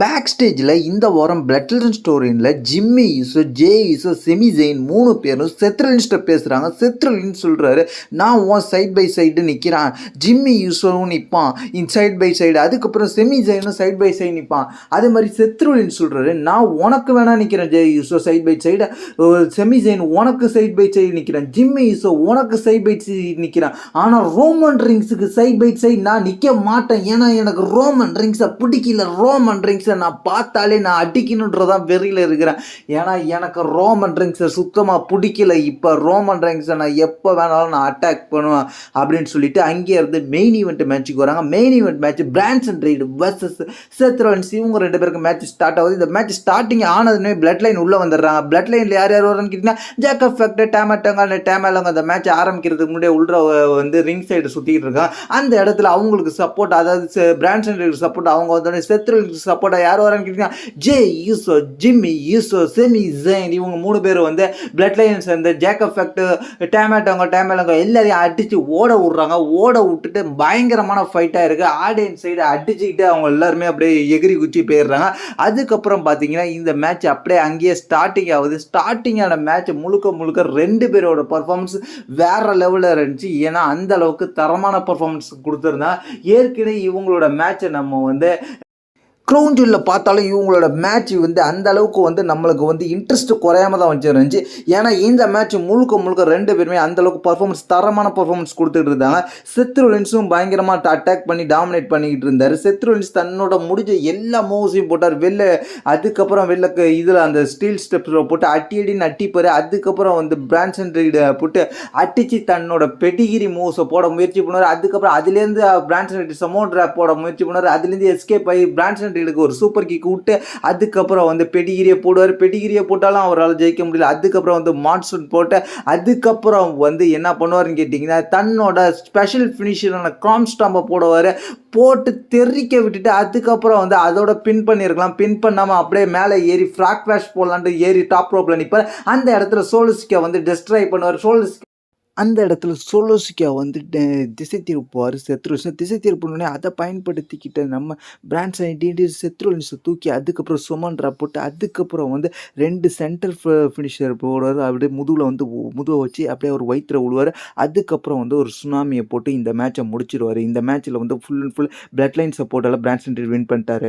Back ஸ்டேஜில் இந்த வாரம் பிளட்லன் ஸ்டோரியில் Jimmy Uso Jey Uso Sami Zayn மூணு பேரும் செத்ரலின்ஸ்ட்டை பேசுகிறாங்க செத்ரலின் சொல்கிறாரு நான் உன் சைட் பை சைடு நிற்கிறான் ஜிம்மி ஈசோவும் நிற்பான் இன் சைட் பை சைடு அதுக்கப்புறம் செமி ஜெயினும் சைட் பை சைடு நிற்பான் அதே மாதிரி செத்ருலின் சொல்கிறாரு நான் உனக்கு வேணால் நிற்கிறேன் Jey Uso side by side Sami Zayn உனக்கு சைட் பை சைடு நிற்கிறேன் ஜிம்மி ஈசோ உனக்கு சைட் பை சைடு நிற்கிறேன் ஆனால் ரோமன் ரிங்ஸுக்கு சைட் பை சைடு நான் நிற்க மாட்டேன். ஏன்னா எனக்கு ரோமன் ரிங்ஸை பிடிக்கல. ரோமன் ரிங்ஸை நான் பார்த்தாலே நான் அடிக்கணுன்றதான் வெறியில் இருக்கிறேன். ஏன்னா எனக்கு ரோமன் ரிங்ஸை சுத்தமாக பிடிக்கல. இப்போ ரோமன் ரிங்ஸை நான் எப்போ வேணாலும் நான் அட்டாக் பண்ணுவேன் அப்படின்னு சொல்லிட்டு அங்கேயே இருந்து மெயின் ஈவெண்ட் மேட்ச்சுக்கு வராங்க. மெயின் ஈவெண்ட் மேட்ச் பிரான்ஸ் அண்ட் ரைடு வர்சஸ் செத்ரோன்ஸ் இவங்க ரெண்டு பேருக்கு மேட்ச் ஸ்டார்ட் ஆகுது. இந்த மேட்ச் ஸ்டார்டிங் ஆனதுமே பிளட் லைன் உள்ளே வந்துடுறாங்க. பிளட் லைனில் யார் யார் வரான்னு கேட்டிங்கன்னா ஜேக்கப் ஃபேக்ட் டேமட்டங்க அந்த டேமலங்க அந்த மேட்ச் ஆரம்பிக்கிறதுக்கு முன்னாடியே உள்ள வந்து ரிங் சைடு சுற்றிக்கிட்டு இருக்காங்க. அந்த இடத்துல அவங்களுக்கு சப்போர்ட் அதாவது பிரான்ஸ் அண்ட் ரைடு சப்போர்ட் அவங்க வந்தோடனே செத்ரோன்ஸ் சப்போர்ட்டாக யார் வரான்னு கேட்டிங்கன்னா Jey Uso Jimmy Uso Sami Zayn இவங்க மூணு பேர் வந்து பிளட் லைன்ஸ் வந்து ஜேக் எஃபெக்ட் டேமேட்டோங்க டேமேட்டோங்க எல்லாரையும் அடித்து ஓட விட்றாங்க. ஓட விட்டுட்டு பயங்கரமான ஃபைட்டாக இருக்குது ஆடியன்ஸ் சைடு அடிச்சுக்கிட்டு அவங்க எல்லாருமே அப்படியே எகிரி குச்சி போயிடுறாங்க. அதுக்கப்புறம் பார்த்தீங்கன்னா இந்த மேட்ச் அப்படியே அங்கேயே ஸ்டார்டிங் ஆகுது. ஸ்டார்டிங்கான மேட்ச் முழுக்க முழுக்க ரெண்டு பேரோட பர்ஃபார்மன்ஸ் வேறு லெவலில் இருந்துச்சு. ஏன்னா அந்த அளவுக்கு தரமான பர்ஃபார்மன்ஸ் கொடுத்துருந்தா ஏற்கனவே இவங்களோட மேட்ச்சை நம்ம வந்து க்ரௌன் பார்த்தாலும் இவங்களோட மேட்ச் வந்து அந்த அளவுக்கு வந்து நம்மளுக்கு வந்து இன்ட்ரெஸ்ட் குறையாம தான் வச்சுருந்துச்சு ஏன்னா இந்த மேட்ச் முழுக்க முழுக்க ரெண்டு பேருமே அந்தளவுக்கு பர்ஃபார்மன்ஸ் தரமான பர்ஃபார்மன்ஸ் கொடுத்துட்டு இருந்தாங்க செத்ருலின்ஸும் பயங்கரமாக அட்டாக் பண்ணி டாமினேட் பண்ணிக்கிட்டு இருந்தார். செத்ருலின்ஸ் தன்னோட முடிஞ்ச எல்லா மூவ்ஸையும் போட்டார். வெளில அதுக்கப்புறம் வெளில இதில் அந்த ஸ்டீல் ஸ்டெப்ஸில் போட்டு அட்டி அடின்னு அட்டிப்பார் அதுக்கப்புறம் வந்து பிரான்ஸ் அண்ட் போட்டு அட்டிச்சு தன்னோட பெடிகிரி மூவ்ஸை போட முயற்சி பண்ணுவார். அதுக்கப்புறம் அதுலேருந்து பிரான்ஸ் அண்ட் ரைடு சமோ ட்ராப் போட முயற்சி பண்ணுவார். அதுலேருந்து எஸ்கேப் ஆகி பிரான்ஸ் அண்ட் ஒரு சூப்பர் கிக் விட்டு அதுக்கப்புறம் வந்து பெடிகிரியை போடுவார். பெடிகிரியை போட்டாலும் அவரால் ஜெயிக்க முடியல. அதுக்கப்புறம் வந்து மான்சூன் போட்டு அதுக்கப்புறம் வந்து என்ன பண்ணுவார்னு கேட்டிங்கன்னா தன்னோட ஸ்பெஷல் ஃபினிஷரான கிராம் ஸ்டாம்பை போடுவார். போட்டு தெறிக்க விட்டுட்டு அதுக்கப்புறம் வந்து அதோட பின் பண்ணியிருக்கலாம் பின் பண்ணாமல் அப்படியே மேலே ஏறி ஃப்ராக் வேஷ் போடலான்ட்டு ஏறி டாப் ரோப்பில் நிற்பார் அந்த இடத்துல சோலுஸ்கே வந்து டெஸ்ட்ராய் பண்ணுவார். சோலுஸ்கே அந்த இடத்துல சோலோசிக்கா வந்து திசை திருப்புவார் செத்ருலின்ஸ் திசை திருப்பினோடனே அதை பயன்படுத்திக்கிட்ட நம்ம பிரான்ஸ் ஐடென்டி செத்ருலின்ஸை தூக்கி அதுக்கப்புறம் சுமன்ரா போட்டு அதுக்கப்புறம் வந்து ரெண்டு சென்டர் ஃபினிஷர் போடுவார். அப்படியே முதுகில் வந்து முதுவை வச்சு அப்படியே ஒரு வயிற்றுல விழுவார் அதுக்கப்புறம் வந்து ஒரு சுனாமியை போட்டு இந்த மேட்சை முடிச்சிருவார். இந்த மேட்ச்சில் வந்து full and full bloodline சப்போர்ட்டால் பிரான்ஸ் வின் பண்ணிட்டாரு.